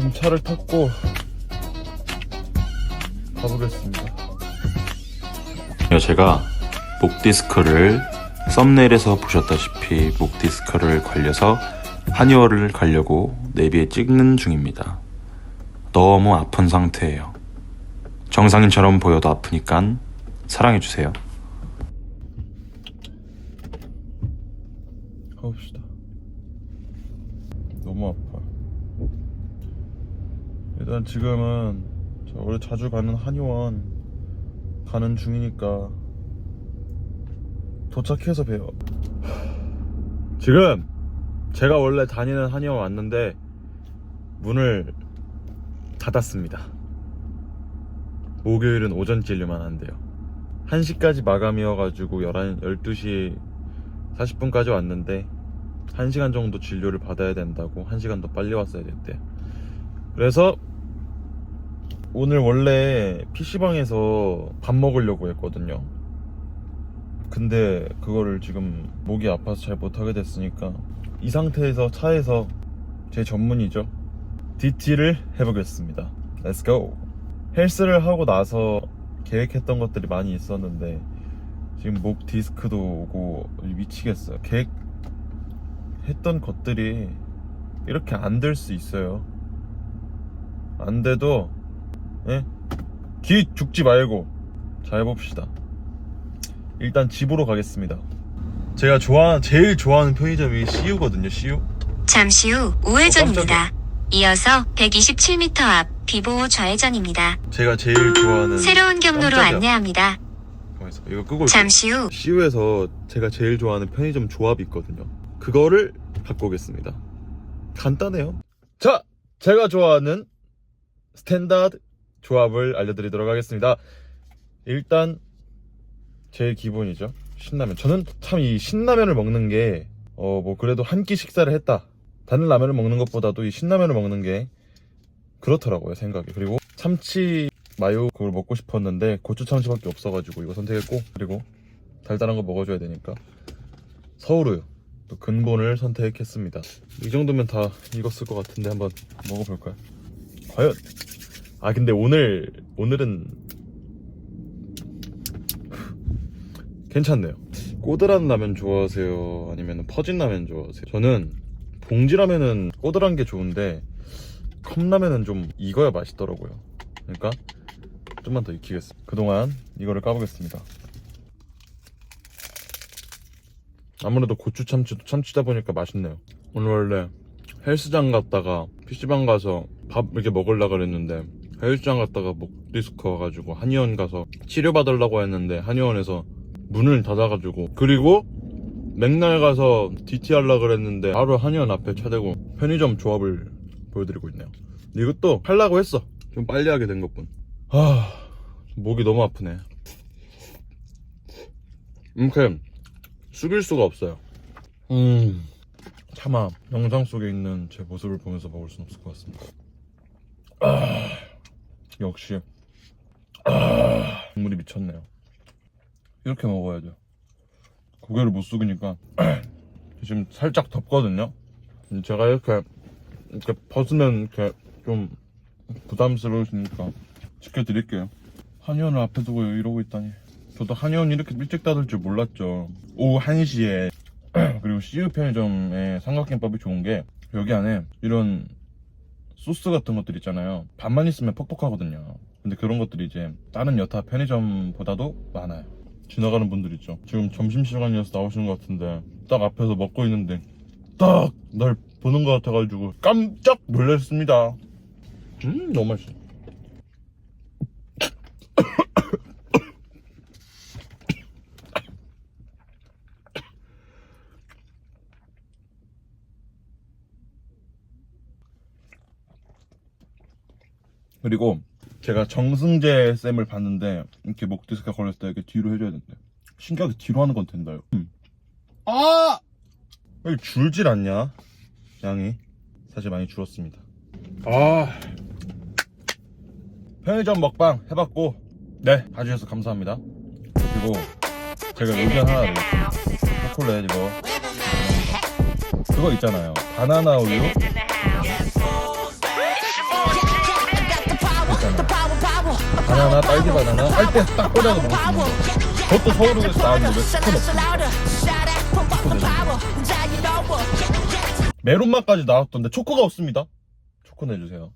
지금 차를 탔고 가보겠습니다. 제가 목 디스크를 썸네일에서 보셨다시피 목 디스크를 걸려서 한의원을 가려고 내비에 찍는 중입니다. 너무 아픈 상태예요. 정상인처럼 보여도 아프니까 사랑해주세요. 가봅시다. 너무 아파. 일단 지금은 저 원래 자주 가는 한의원 가는 중이니까 도착해서 봬요. 지금 제가 원래 다니는 한의원 왔는데 문을 닫았습니다. 목요일은 오전 진료만 한대요. 1시까지 마감이어가지고 11, 12시 40분까지 왔는데 1시간 정도 진료를 받아야 된다고 1시간 더 빨리 왔어야 됐대요. 그래서 오늘 원래 PC방에서 밥 먹으려고 했거든요. 근데 그거를 지금 목이 아파서 잘 못하게 됐으니까 이 상태에서 차에서 제 전문이죠. DT를 해보겠습니다. Let's go. 헬스를 하고 나서 계획했던 것들이 많이 있었는데 지금 목 디스크도 오고 미치겠어요. 계획했던 것들이 이렇게 안 될 수 있어요. 안 돼도 예? 기 죽지 말고 잘 봅시다. 일단 집으로 가겠습니다. 제가 좋아 제일 좋아하는 편의점이 CU거든요. CU. 잠시 후 우회전입니다. 이어서 127m 앞 비보호 좌회전입니다. 제가 제일 좋아하는 새로운 경로로 깜짝이야. 안내합니다. 가만있어. 이거 끄고. 잠시 후 CU에서 제가 제일 좋아하는 편의점 조합이 있거든요. 그거를 갖고 오겠습니다. 간단해요. 자, 제가 좋아하는 스탠다드 조합을 알려드리도록 하겠습니다. 일단 제일 기본이죠. 신라면. 저는 참 이 신라면을 먹는 게 어 뭐 그래도 한 끼 식사를 했다. 다른 라면을 먹는 것보다도 이 신라면을 먹는 게 그렇더라고요 생각이. 그리고 참치 마요 그걸 먹고 싶었는데 고추 참치밖에 없어가지고 이거 선택했고 그리고 달달한 거 먹어줘야 되니까 서울우유 또 근본을 선택했습니다. 이 정도면 다 익었을 것 같은데 한번 먹어볼까요? 과연? 아 근데 오늘 오늘은 괜찮네요. 꼬들한 라면 좋아하세요? 아니면 퍼진 라면 좋아하세요? 저는 봉지 라면은 꼬들한 게 좋은데 컵라면은 좀 익어야 맛있더라고요. 그러니까 좀만 더 익히겠습니다. 그동안 이거를 까보겠습니다. 아무래도 고추 참치도 참치다 보니까 맛있네요. 오늘 원래 헬스장 갔다가 PC방 가서 밥 이렇게 먹으려고 그랬는데 헬스장 갔다가 목 디스크 와가지고 한의원 가서 치료받으려고 했는데 한의원에서 문을 닫아가지고 그리고 맥날 가서 DT 하려고 그랬는데 바로 한의원 앞에 차대고 편의점 조합을 보여드리고 있네요. 이것도 하려고 했어. 좀 빨리 하게 된 것뿐. 아, 목이 너무 아프네. 이렇게 숙일 수가 없어요. 음, 차마 영상 속에 있는 제 모습을 보면서 먹을 수는 없을 것 같습니다. 아, 역시 아, 국물이 미쳤네요. 이렇게 먹어야죠. 고개를 못 숙이니까 지금 살짝 덥거든요. 제가 이렇게 이렇게 벗으면 이렇게 좀 부담스러우시니까 지켜드릴게요. 한의원을 앞에 두고 이러고 있다니. 저도 한의원 이렇게 일찍 닫을 줄 몰랐죠. 오후 1시에 그리고 CU 편의점의 삼각김밥이 좋은 게 여기 안에 이런 소스 같은 것들 있잖아요. 밥만 있으면 퍽퍽하거든요. 근데 그런 것들이 이제 다른 여타 편의점보다도 많아요. 지나가는 분들 있죠. 지금 점심시간이어서 나오시는 것 같은데 딱 앞에서 먹고 있는데 딱 날 보는 것 같아가지고 깜짝 놀랐습니다. 음 너무 맛있어. 그리고 제가 정승재 쌤을 봤는데 이렇게 목 디스크가 걸렸을 때 이렇게 뒤로 해줘야 된대. 신기하게 뒤로 하는 건 된다요. 음. 아! 왜 줄질 않냐? 양이 사실 많이 줄었습니다. 아 편의점 먹방 해봤고 네 봐주셔서 감사합니다. 그리고 제가 의견 하나 드릴게요. 초콜릿 이거 그거 있잖아요. 바나나 우유 바나나, 딸기 바나나 할 때 딱 꽂아서 거. 그것도 서울에서 나왔는데 왜 스콘 없습니까? 스콘 내주세요. 메론 맛까지 나왔던데 초코가 없습니다. 초코 내주세요.